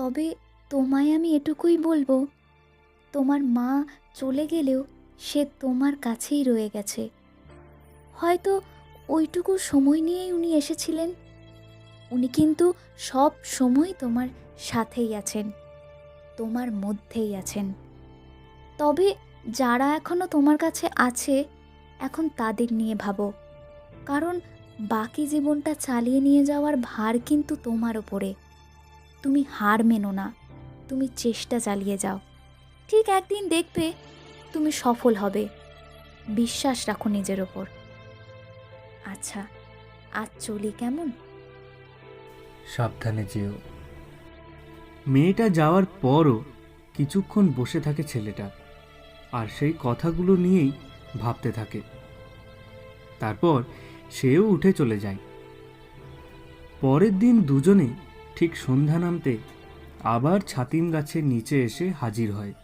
তবে তোমায় আমি এটুকুই বলব, তোমার মা চলে গেলেও সে তোমার কাছেই রয়ে গেছে। হয়তো ওইটুকু সময় নিয়েই উনি এসেছিলেন। উনি কিন্তু সব সময় তোমার সাথেই আছেন, তোমার মধ্যেই আছেন। তবে যারা এখনও তোমার কাছে আছে, এখন তাদের নিয়ে ভাবো, কারণ বাকি জীবনটা চালিয়ে নিয়ে যাওয়ার ভার কিন্তু তোমার ওপরে। তুমি হার মেনো না। তুমি চেষ্টা চালিয়ে যাও। ঠিক একদিন দেখবে তুমি সফল হবে। বিশ্বাস রাখো নিজের ওপর। আচ্ছা আজ চলি কেমন? সাবধানে যেও। মেয়েটা যাওয়ার পরও কিছুক্ষণ বসে থাকে ছেলেটা আর সেই কথাগুলো নিয়েই ভাবতে থাকে। তারপর সেও উঠে চলে যায়। পরের দিন দুজনে ঠিক সন্ধ্যা নামতে আবার ছাতিম গাছের নিচে এসে হাজির হয়।